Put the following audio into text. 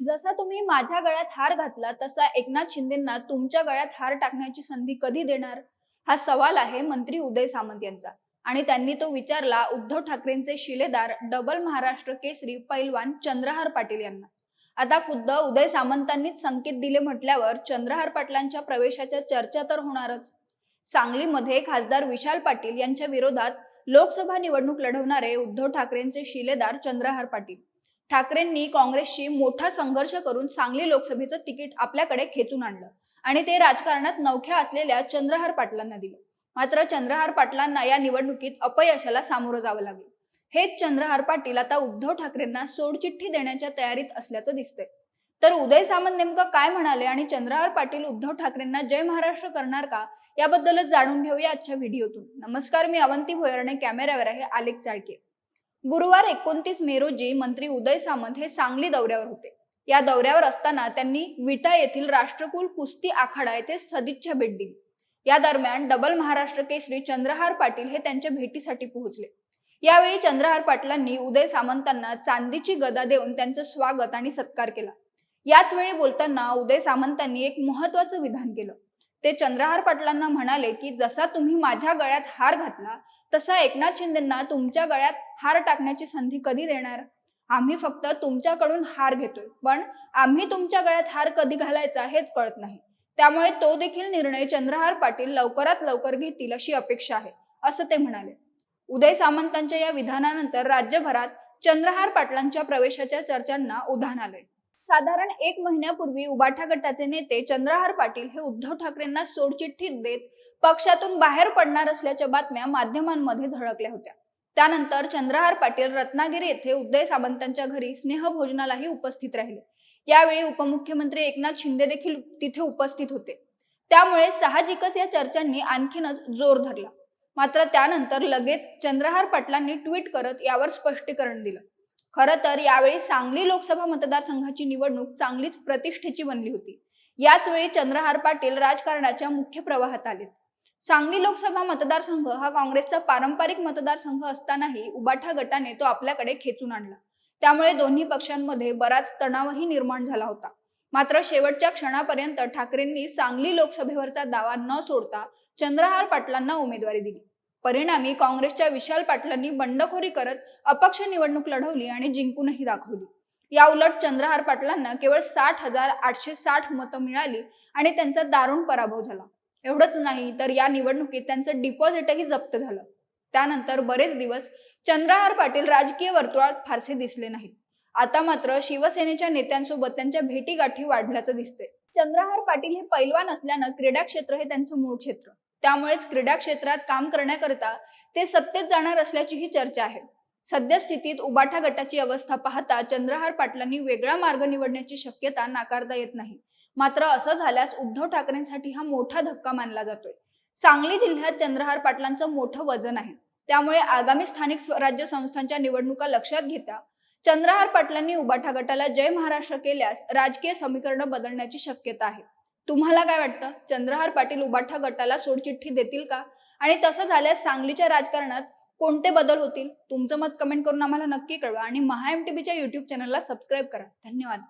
जसा तुम्ही माझ्या गळ्यात हार घातला तसा एकनाथ शिंदेना तुमच्या गळ्यात हार टाकण्याची संधी कधी देणार? हा सवाल आहे मंत्री उदय सामंत यांचा. आणि त्यांनी तो विचारला उद्धव ठाकरेंचे शिलेदार डबल महाराष्ट्र केसरी पैलवान चंद्रहार पाटील यांना. आता खुद्द उदय सामंतांनीच संकेत दिले म्हटल्यावर चंद्रहार पाटलांच्या प्रवेशाच्या चर्चा तर होणारच. सांगलीमध्ये खासदार विशाल पाटील यांच्या विरोधात लोकसभा निवडणूक लढवणारे उद्धव ठाकरेंचे शिलेदार चंद्रहार पाटील. ठाकरेंनी काँग्रेसशी मोठा संघर्ष करून सांगली लोकसभेचं तिकीट आपल्याकडे खेचून आणलं आणि ते राजकारणात नवख्या असलेल्या चंद्रहार पाटलांना दिलं. मात्र चंद्रहार पाटलांना या निवडणुकीत अपयशाला सामोरं जावं लागलं. हेच चंद्रहार पाटील आता उद्धव ठाकरेंना सोडचिठ्ठी देण्याच्या तयारीत असल्याचं दिसतंय. तर उदय सामंत नेमकं काय म्हणाले आणि चंद्रहार पाटील उद्धव ठाकरेंना जय महाराष्ट्र करणार का? याबद्दलच जाणून घेऊया आजच्या व्हिडिओतून. नमस्कार मी अवंती भोयरणे. कॅमेऱ्यावर आहे आलेख चाळके गुरुवार एकोणतीस मे रोजी मंत्री उदय सामंत हे सांगली दौऱ्यावर होते. या दौऱ्यावर असताना त्यांनी विटा येथील राष्ट्रकुल कुस्ती आखाडा येथे सदिच्छा भेट दिली. या दरम्यान डबल महाराष्ट्र केसरी चंद्रहार पाटील हे त्यांच्या भेटीसाठी पोहोचले. यावेळी चंद्रहार पाटलांनी उदय सामंतांना चांदीची गदा देऊन त्यांचं स्वागत आणि सत्कार केला. याच वेळी बोलताना उदय सामंतांनी एक महत्वाचं विधान केलं. ते चंद्रहार पाटलांना म्हणाले की जसा तुम्ही माझ्या गळ्यात हार घातला तसा एकनाथ शिंदेना तुमच्या गळ्यात हार टाकण्याची संधी कधी देणार? आम्ही फक्त तुमच्याकडून हार घेतोय. पण आम्ही तुमच्या गळ्यात हार कधी घालायचा हेच कळत नाही. त्यामुळे तो देखील निर्णय चंद्रहार पाटील लवकरात लवकर घेतील अशी अपेक्षा आहे असं ते म्हणाले. उदय सामंतांच्या या विधानानंतर राज्यभरात चंद्रहार पाटलांच्या प्रवेशाच्या चर्चांना उधाण आलंय. साधारण एक महिन्यापूर्वी उबाठा गटाचे नेते चंद्रहार पाटील हे उद्धव ठाकरेंना सोडचिठ्ठी देत पक्षातून बाहेर पडणार असल्याच्या बातम्या माध्यमांमध्ये झळकल्या होत्या. त्यानंतर चंद्रहार पाटील रत्नागिरी येथे उदय सामंतांच्या घरी स्नेहभोजनालाही उपस्थित राहिले. यावेळी उपमुख्यमंत्री एकनाथ शिंदे देखील तिथे उपस्थित होते. त्यामुळे साहजिकच या चर्चांनी आणखीनच जोर धरला. मात्र त्यानंतर लगेच चंद्रहार पाटलांनी ट्विट करत यावर स्पष्टीकरण दिलं. खरं तर यावेळी सांगली लोकसभा मतदारसंघाची निवडणूक चांगलीच प्रतिष्ठेची बनली होती. याच वेळी चंद्रहार पाटील राजकारणाच्या मुख्य प्रवाहात आलेत. सांगली लोकसभा मतदारसंघ हा काँग्रेसचा पारंपरिक मतदारसंघ असतानाही उबाठा गटाने तो आपल्याकडे खेचून आणला. त्यामुळे दोन्ही पक्षांमध्ये बराच तणावही निर्माण झाला होता. मात्र शेवटच्या क्षणापर्यंत ठाकरेंनी सांगली लोकसभेवरचा दावा न सोडता चंद्रहार पाटलांना उमेदवारी दिली. परिणामी काँग्रेसच्या विशाल पाटलांनी बंडखोरी करत अपक्ष निवडणूक लढवली आणि जिंकूनही दाखवली. या उलट चंद्रहार पाटलांना केवळ साठ हजार आठशे साठ मतं मिळाली आणि त्यांचा दारुण पराभव झाला. एवढंच नाही तर या निवडणुकीत त्यांचं डिपॉझिटही जप्त झालं. त्यानंतर बरेच दिवस चंद्रहार पाटील राजकीय वर्तुळात फारसे दिसले नाहीत. आता मात्र शिवसेनेच्या नेत्यांसोबत त्यांच्या भेटीगाठी वाढल्याचं दिसतंय. चंद्रहार पाटील हे पैलवान असल्यानं क्रीडा क्षेत्र हे त्यांचं मूळ क्षेत्र. त्यामुळेच क्रीडा क्षेत्रात काम करण्याकरता ते सत्तेत जाणार असल्याचीही चर्चा आहे. सद्यस्थितीत उबाठा गटाची अवस्था पाहता चंद्रहार पाटलांनी वेगळा मार्ग निवडण्याची शक्यता नाकारता येत नाही. मात्र असं झाल्यास उद्धव ठाकरेंसाठी हा मोठा धक्का मानला जातोय. सांगली जिल्ह्यात चंद्रहार पाटलांचं मोठं वजन आहे. त्यामुळे आगामी स्थानिक स्वराज्य संस्थांच्या निवडणुका लक्षात घेता चंद्रहार पाटलांनी उबाठा गटाला जय महाराष्ट्र केल्यास राजकीय समीकरण बदलण्याची शक्यता आहे. तुम्हाला काय वाटतं? चंद्रहार पाटील उबाठा गटाला सोडचिठ्ठी देतील का? आणि तसं झाल्यास सांगलीच्या राजकारणात कोणते बदल होतील? तुमचं मत कमेंट करून आम्हाला नक्की कळवा आणि महा एम टीव्हीच्या युट्यूब चॅनलला सबस्क्राईब करा. धन्यवाद.